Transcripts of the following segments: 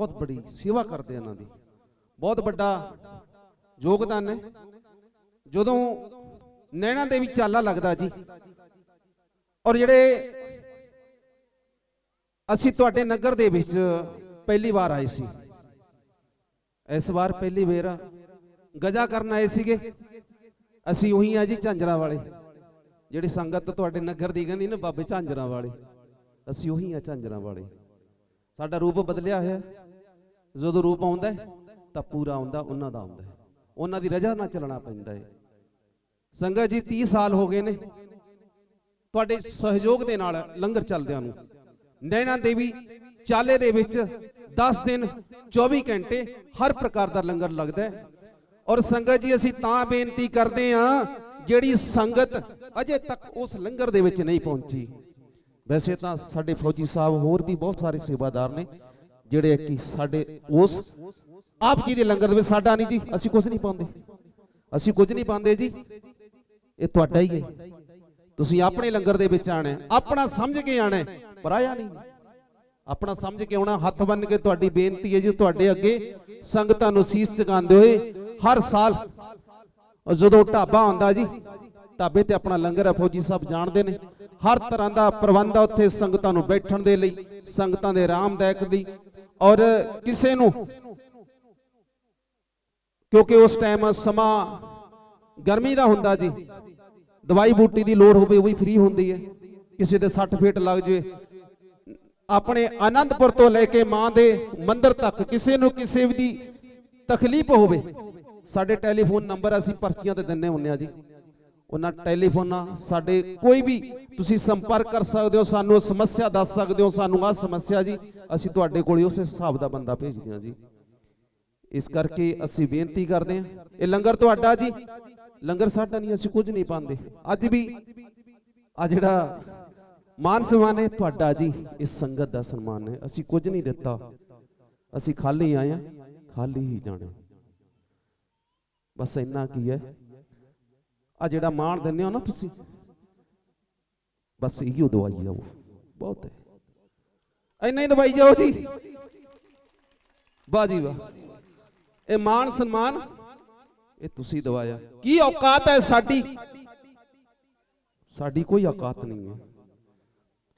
ਬਹੁਤ ਬੜੀ ਸੇਵਾ ਕਰਦੇ ਆ ਇਹਨਾਂ ਦੀ। ਬਹੁਤ ਵੱਡਾ ਯੋਗਦਾਨ ਹੈ। ਜਦੋਂ ਨੈਣਾ ਦੇਵੀ ਚਾਲਾ ਲੱਗਦਾ ਜੀ, ਔਰ ਜਿਹੜੇ ਅਸੀਂ ਤੁਹਾਡੇ ਨਗਰ ਦੇ ਵਿੱਚ ਪਹਿਲੀ ਵਾਰ ਆਏ ਸੀ, ਇਸ ਵਾਰ ਪਹਿਲੀ ਵਾਰ ਗਜਾ ਕਰਨ ਆਏ ਸੀਗੇ। ਅਸੀਂ ਉਹੀ ਆ ਜੀ ਝਾਂਜਰਾ ਵਾਲੇ, ਜਿਹੜੀ ਸੰਗਤ ਤੁਹਾਡੇ ਨਗਰ ਦੀ ਕਹਿੰਦੀ ਨਾ ਬਾਬੇ ਝਾਂਜਰਾ ਵਾਲੇ, ਅਸੀਂ ਉਹੀ ਆ ਝਾਂਜਰਾ ਵਾਲੇ। ਸਾਡਾ ਰੂਪ ਬਦਲਿਆ ਹੋਇਆ। ਜਦੋਂ ਰੂਪ ਆਉਂਦਾ ਤਾਂ ਪੂਰਾ ਆਉਂਦਾ, ਉਹਨਾਂ ਦਾ ਆਉਂਦਾ ਹੈ। ਉਹਨਾਂ ਦੀ ਰਜਾ ਨਾਲ ਚੱਲਣਾ ਪੈਂਦਾ ਹੈ। ਸੰਗਤ ਜੀ 30 ਸਾਲ ਹੋ ਗਏ ਨੇ। ਤੁਹਾਡੇ ਸਹਿਯੋਗ ਦੇ ਨਾਲ ਲੰਗਰ ਚੱਲਦਿਆਂ ਨੂੰ। ਨੈਣਾ ਦੇਵੀ ਚਾਲੇ ਦੇ ਵਿੱਚ 10 ਦਿਨ 24 ਘੰਟੇ ਹਰ ਪ੍ਰਕਾਰ ਦਾ ਲੰਗਰ ਲੱਗਦਾ ਹੈ। ਔਰ ਸੰਗਤ ਜੀ, ਅਸੀਂ ਤਾਂ ਬੇਨਤੀ ਕਰਦੇ ਹਾਂ, ਜਿਹੜੀ ਸੰਗਤ ਅਜੇ ਤੱਕ ਉਸ ਲੰਗਰ ਦੇ ਵਿੱਚ ਨਹੀਂ ਪਹੁੰਚੀ। ਵੈਸੇ ਤਾਂ ਸਾਡੇ ਫੌਜੀ ਸਾਹਿਬ ਹੋਰ ਵੀ ਬਹੁਤ ਸਾਰੇ ਸੇਵਾਦਾਰ ਨੇ। ਜਿਹੜੇ ਕਿ ਸਾਡੇ ਉਸ ਆਪ ਜੀ ਦੇ ਲੰਗਰ ਦੇ ਵਿੱਚ ਸਾਡਾ ਨਹੀਂ ਜੀ, ਅਸੀਂ ਕੁਝ ਨਹੀਂ ਪਾਉਂਦੇ। ਅਸੀਂ ਕੁਝ ਨਹੀਂ ਪਾਉਂਦੇ ਜੀ। ਇਹ ਤੁਹਾਡਾ ਹੀ ਹੈ। ਤੁਸੀਂ ਆਪਣੇ ਲੰਗਰ ਦੇ ਵਿੱਚ ਆਣਾ ਆਪਣਾ ਸਮਝ ਕੇ ਆਣਾ ਪਰਾਇਆ ਨਹੀਂ। ਆਪਣਾ ਸਮਝ ਕੇ ਆਉਣਾ, ਹੱਥ ਬੰਨ ਕੇ ਤੁਹਾਡੀ ਬੇਨਤੀ ਹੈ ਜੀ, ਤੁਹਾਡੇ ਅੱਗੇ ਸੰਗਤਾਂ ਨੂੰ ਸੀਸ ਝੁਕਾਉਂਦੇ ਹੋਏ ਹਰ ਸਾਲ ਜਦੋਂ ਢਾਬਾ ਆਉਂਦਾ ਜੀ, ਢਾਬੇ ਤੇ ਆਪਣਾ ਲੰਗਰ ਹੈ, ਫੌਜੀ ਸਾਹਿਬ ਜਾਣਦੇ ਨੇ। ਹਰ ਤਰ੍ਹਾਂ ਦਾ ਪ੍ਰਬੰਧ ਆ ਉੱਥੇ ਸੰਗਤਾਂ ਨੂੰ ਬੈਠਣ ਦੇ ਲਈ, ਸੰਗਤਾਂ ਦੇ ਆਰਾਮਦਾਇਕ ਲਈ। ਔਰ ਕਿਸੇ ਨੂੰ, ਕਿਉਂਕਿ ਉਸ ਟਾਈਮ ਸਮਾਂ ਗਰਮੀ ਦਾ ਹੁੰਦਾ ਜੀ, ਦਵਾਈ ਬੂਟੀ ਦੀ ਲੋੜ ਹੋਵੇ ਉਹ ਵੀ ਫ੍ਰੀ ਹੁੰਦੀ ਹੈ, ਕਿਸੇ ਦੇ 60 ਫੀਟ ਲੱਗ ਜੇ। ਆਪਣੇ ਆਨੰਦਪੁਰ ਤੋਂ ਲੈ ਕੇ ਮਾਂ ਦੇ ਮੰਦਰ ਤੱਕ ਕਿਸੇ ਨੂੰ ਕਿਸੇ ਦੀ ਤਕਲੀਫ ਹੋਵੇ, ਸਾਡੇ ਟੈਲੀਫੋਨ ਨੰਬਰ ਅਸੀਂ ਪਰਚੀਆਂ ਤੇ ਦਿੰਨੇ ਹੁੰਨੇ ਆ ਜੀ। ਉਹਨਾਂ ਟੈਲੀਫੋਨਾਂ, ਸਾਡੇ ਕੋਈ ਵੀ ਤੁਸੀਂ ਸੰਪਰਕ ਕਰ ਸਕਦੇ ਹੋ, ਸਾਨੂੰ ਸਮੱਸਿਆ ਦੱਸ ਸਕਦੇ ਹੋ, ਸਾਨੂੰ ਆਹ ਸਮੱਸਿਆ ਜੀ, ਅਸੀਂ ਤੁਹਾਡੇ ਕੋਲ ਉਸੇ ਹਿਸਾਬ ਦਾ ਬੰਦਾ ਭੇਜਦੇ ਹਾਂ ਜੀ। ਇਸ ਕਰਕੇ ਅਸੀਂ ਬੇਨਤੀ ਕਰਦੇ ਹਾਂ, ਇਹ ਲੰਗਰ ਤੁਹਾਡਾ ਜੀ। ਲੰਗਰ ਸਾਡਾ ਨਹੀਂ, ਅਸੀਂ ਕੁਝ ਨਹੀਂ ਪਾਉਂਦੇ। ਅੱਜ ਵੀ ਆ ਜਿਹੜਾ ਮਾਨ ਸਨਮਾਨ ਹੈ, ਤੁਹਾਡਾ ਜੀ, ਇਸ ਸੰਗਤ ਦਾ ਸਨਮਾਨ ਹੈ। ਅਸੀਂ ਕੁਝ ਨਹੀਂ ਦਿੱਤਾ। ਅਸੀਂ ਖਾਲੀ ਆਏ ਹਾਂ, ਖਾਲੀ ਹੀ ਜਾਣਾ। ਬਸ ਇੰਨਾ ਕੀ ਹੈ ਆ ਜਿਹੜਾ ਮਾਣ ਦਿੰਦੇ ਹੋ ਨਾ ਤੁਸੀਂ। ਬਸ ਇਹੀ ਦਵਾਈ ਜਾਓ ਬਹੁਤ ਹੈ। ਇੰਨਾ ਹੀ ਦਵਾਈ ਜਾਓ ਜੀ। ਵਾਹ ਜੀ ਵਾਹ। ਇਹ ਮਾਣ ਸਨਮਾਨ, ਇਹ ਤੁਸੀਂ ਦਵਾਇਆ। ਕੀ ਔਕਾਤ ਹੈ ਸਾਡੀ? ਸਾਡੀ ਕੋਈ ਔਕਾਤ ਨਹੀਂ ਹੈ।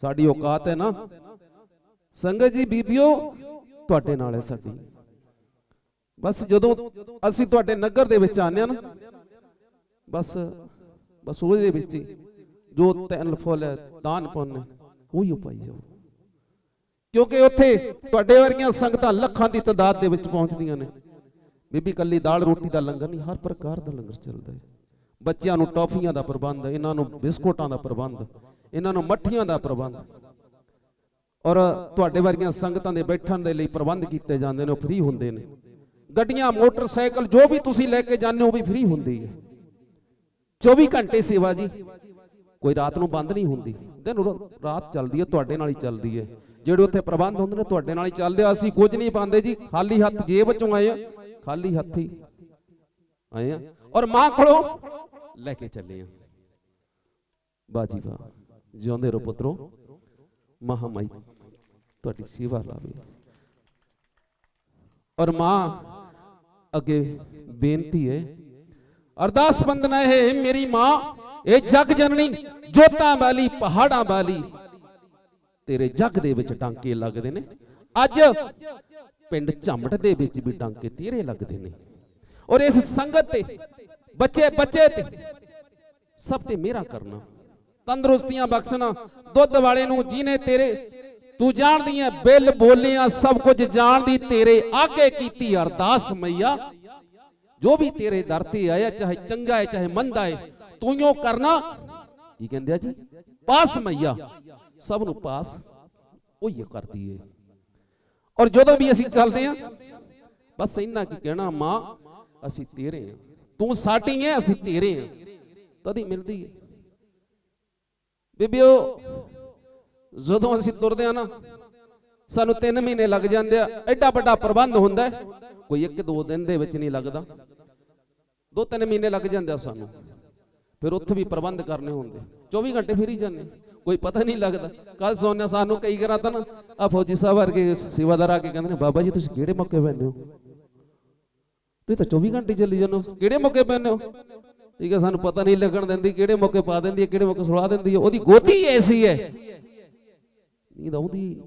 ਸਾਡੀ ਔਕਾਤ ਹੈ ਨਾ। ਸੰਗਤ ਜੀ, ਬੀਬੀਓ, ਤੁਹਾਡੇ ਨਾਲ ਹੈ ਸਾਡੀ। ਬਸ ਜਦੋਂ ਅਸੀਂ ਤੁਹਾਡੇ ਨਗਰ ਦੇ ਵਿੱਚ ਆਨੇ ਆ ਨਾ ਬਸ ਬਸ ਉਹਦੇ ਵਿੱਚ ਜੋ ਤੈਨ ਫੁੱਲ, ਦਾਨ ਪੁੰਨ ਉਹੀ ਉਪਾਈ ਜਾਓ। ਕਿਉਂਕਿ ਉੱਥੇ ਤੁਹਾਡੇ ਵਰਗੀਆਂ ਸੰਗਤਾਂ ਲੱਖਾਂ ਦੀ ਤਾਦਾਦ ਦੇ ਵਿੱਚ ਪਹੁੰਚਦੀਆਂ ਨੇ। ਬੀਬੀ ਕੱਲੀ ਦਾਲ ਰੋਟੀ ਦਾ ਲੰਗਰ ਨਹੀਂ, ਹਰ ਪ੍ਰਕਾਰ ਦਾ ਲੰਗਰ ਚੱਲਦਾ ਹੈ। ਬੱਚਿਆਂ ਨੂੰ ਟੌਫੀਆਂ ਦਾ ਪ੍ਰਬੰਧ, ਇਹਨਾਂ ਨੂੰ ਬਿਸਕੁਟਾਂ ਦਾ ਪ੍ਰਬੰਧ, ਇਹਨਾਂ ਨੂੰ ਮੱਠੀਆਂ ਦਾ ਪ੍ਰਬੰਧ। ਔਰ ਤੁਹਾਡੇ ਵਰਗੀਆਂ ਸੰਗਤਾਂ ਦੇ ਬੈਠਣ ਦੇ ਲਈ ਪ੍ਰਬੰਧ ਕੀਤੇ ਜਾਂਦੇ ਨੇ, ਉਹ ਫ੍ਰੀ ਹੁੰਦੇ ਨੇ। ਗੱਡੀਆਂ, ਮੋਟਰਸਾਈਕਲ, ਜੋ ਵੀ ਤੁਸੀਂ ਲੈ ਕੇ ਜਾਂਦੇ ਹੋ, ਉਹ ਵੀ ਫ੍ਰੀ ਹੁੰਦੀ ਹੈ। 24 ਘੰਟੇ ਸੇਵਾ ਜੀ। ਕੋਈ ਰਾਤ ਨੂੰ ਬੰਦ ਨਹੀਂ ਹੁੰਦੀ। ਦਿਨ ਰਾਤ ਚੱਲਦੀ ਹੈ, ਤੁਹਾਡੇ ਨਾਲ ਹੀ ਚੱਲਦੀ ਹੈ। ਜਿਹੜੇ ਉੱਥੇ ਪ੍ਰਬੰਧ ਹੁੰਦੇ ਨੇ, ਤੁਹਾਡੇ ਨਾਲ ਹੀ ਚੱਲਦੇ ਆ। ਅਸੀਂ ਕੁਝ ਨਹੀਂ ਪਾਉਂਦੇ ਜੀ। ਖਾਲੀ ਹੱਥ ਜੇਬ ਚੋਂ ਆਏ ਆ। ਖਾਲੀ ਹੱਥ ਹੀ ਆਏ ਆ। ਔਰ ਮਾਂ ਕੋਲੋਂ ਲੈ ਕੇ ਚੱਲੇ ਆ। ਬਾਜੀ ਵਾਹ। ਜਿਉਂਦੇ ਰਹੋ ਪੁੱਤਰੋ। ਮਹਾਮਾਈ ਤੁਹਾਡੀ ਸੇਵਾ ਲਾਵੇ। ਔਰ ਮਾਂ ਅੱਗੇ ਬੇਨਤੀ ਹੈ ਅਰਦਾਸ ਬੰਦਨਾ ਹੈ ਮੇਰੀ ਮਾਂ, ਇਹ ਜਗ ਜਨਨੀ, ਜੋਤਾਂ ਵਾਲੀ, ਪਹਾੜਾਂ ਵਾਲੀ। ਤੇਰੇ ਜਗ ਦੇ ਵਿੱਚ ਡਾਂਕੇ ਲੱਗਦੇ ਨੇ। ਅੱਜ ਪਿੰਡ ਝੰਮਟ ਦੇ ਵਿੱਚ ਵੀ ਟਾਂਕੇ ਤੇਰੇ ਲੱਗਦੇ ਨੇ। ਔਰ ਇਸ ਸੰਗਤ ਤੇ, ਬੱਚੇ ਬੱਚੇ ਤੇ, ਸਭ ਤੇ ਮੇਰਾ ਕਰਨਾ। ਤੰਦਰੁਸਤੀਆਂ ਬਖਸ਼ਣਾ, ਦੁੱਧ ਵਾਲੇ ਨੂੰ ਜਿਹਨੇ ਤੇਰੇ। ਤੂੰ ਜਾਣਦੀ ਐ, ਬਿੱਲ ਬੋਲਿਆ ਸਭ ਕੁਝ ਜਾਣਦੀ, ਤੇਰੇ ਆਗੇ ਕੀਤੀ ਅਰਦਾਸ ਮਈਆ। ਜੋ ਵੀ ਤੇਰੇ ਦਰ ਤੇ ਆਇਆ, ਚਾਹੇ ਚੰਗਾ ਹੈ, ਚਾਹੇ ਮੰਦਾ ਹੈ, ਤੂੰ ਕਰਨਾ। ਕੀ ਕਹਿੰਦੇ ਆ ਜੀ? ਪਾਸ ਮਈਆ। ਸਭ ਨੂੰ ਪਾਸ। ਉਹ ਹੀ ਕਰਦੀ ਏ। ਔਰ ਜਦੋਂ ਵੀ ਅਸੀਂ ਚੱਲਦੇ ਆ, ਬਸ ਇੰਨਾ ਕੀ ਕਹਿਣਾ, ਮਾਂ, ਅਸੀਂ ਤੇਰੇ ਆ। ਤੂੰ ਸਾਡੀ ਹੈ ਅਸੀਂ ਤੇਰੇ ਆ। ਤਦੀ ਮਿਲਦੀ ਏ। ਬੀਬੀਓ, ਜਦੋਂ ਅਸੀਂ ਤੁਰਦੇ ਆ ਨਾ, ਸਾਨੂੰ 3 ਮਹੀਨੇ ਲੱਗ ਜਾਂਦੇ ਆ। ਐਡਾ ਵੱਡਾ ਪ੍ਰਬੰਧ ਹੁੰਦਾ ਕੋਈ ਇੱਕ ਦੋ ਦਿਨ ਦੇ ਵਿੱਚ ਨਹੀਂ ਲੱਗਦਾ। ਦੋ ਤਿੰਨ ਮਹੀਨੇ ਲੱਗ ਜਾਂਦੇ ਆ ਸਾਨੂੰ। ਫਿਰ ਉੱਥੇ ਵੀ ਪ੍ਰਬੰਧ ਕਰਨੇ ਹੁੰਦੇ। 24 ਘੰਟੇ ਫਿਰ ਜਾਂਦੇ। ਕੋਈ ਪਤਾ ਨਹੀਂ ਲੱਗਦਾ। ਕੱਲ ਸੋਨਿਆ ਸਾਨੂੰ ਕਈ ਵਾਰ ਤਾਂ ਨਾ ਆ ਫੌਜੀ ਸਾਹਿਬ ਵਰਗੇ ਸੇਵਾਦਾਰ ਆ ਕੇ ਕਹਿੰਦੇ ਨੇ, ਬਾਬਾ ਜੀ, ਤੁਸੀਂ ਕਿਹੜੇ ਮੌਕੇ ਪੈਂਦੇ ਹੋ? ਤੁਸੀਂ ਤਾਂ 24 ਘੰਟੇ ਚੱਲੀ ਜਾਂਦੇ ਹੋ। ਕਿਹੜੇ ਮੌਕੇ ਪੈਂਦੇ ਹੋ? ਠੀਕ ਹੈ, ਸਾਨੂੰ ਪਤਾ ਨਹੀਂ ਲੱਗਣ ਦਿੰਦੀ, ਕਿਹੜੇ ਮੌਕੇ ਪਾ ਦਿੰਦੀ ਹੈ, ਕਿਹੜੇ ਮੌਕੇ ਸੁਲਾ ਦਿੰਦੀ ਹੈ। ਉਹਦੀ ਗੋਤੀ ਐਸੀ ਹੈ। ਨੀਂਦ ਆਉਂਦੀ।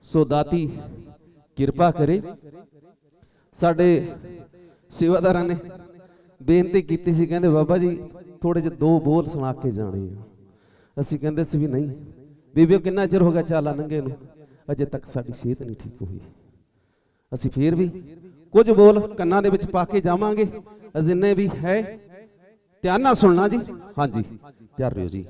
ਸੋ ਦਾਤੀ, ਕਿਰਪਾ ਕਰੇ। ਸਾਡੇ ਸੇਵਾਦਾਰਾਂ ਨੇ ਬੇਨਤੀ ਕੀਤੀ ਸੀ, ਕਹਿੰਦੇ ਬਾਬਾ ਜੀ ਥੋੜੇ ਜਿਹੇ ਦੋ ਬੋਲ ਸੁਣਾ ਕੇ ਜਾਣੇ ਆ। ਅਸੀਂ ਕਹਿੰਦੇ ਸੀ ਵੀ ਨਹੀਂ, ਬੀਬੀਓ ਕਿੰਨਾ ਚਿਰ ਹੋ ਗਿਆ ਚਾਲਾ ਨੰਗੇ ਨੂੰ? ਅਜੇ ਤੱਕ ਸਾਡੀ ਸਿਹਤ ਨਹੀਂ ਠੀਕ ਹੋਈ। ਅਸੀਂ ਫੇਰ ਵੀ ਕੁਝ ਬੋਲ ਕੰਨਾਂ ਦੇ ਵਿੱਚ ਪਾ ਕੇ ਜਾਵਾਂਗੇ। ਜਿੰਨੇ ਵੀ ਹੈ? ਧਿਆਨ ਨਾਲ ਸੁਣਨਾ ਜੀ। ਹਾਂਜੀ ਕਰ ਰਿਓ ਜੀ।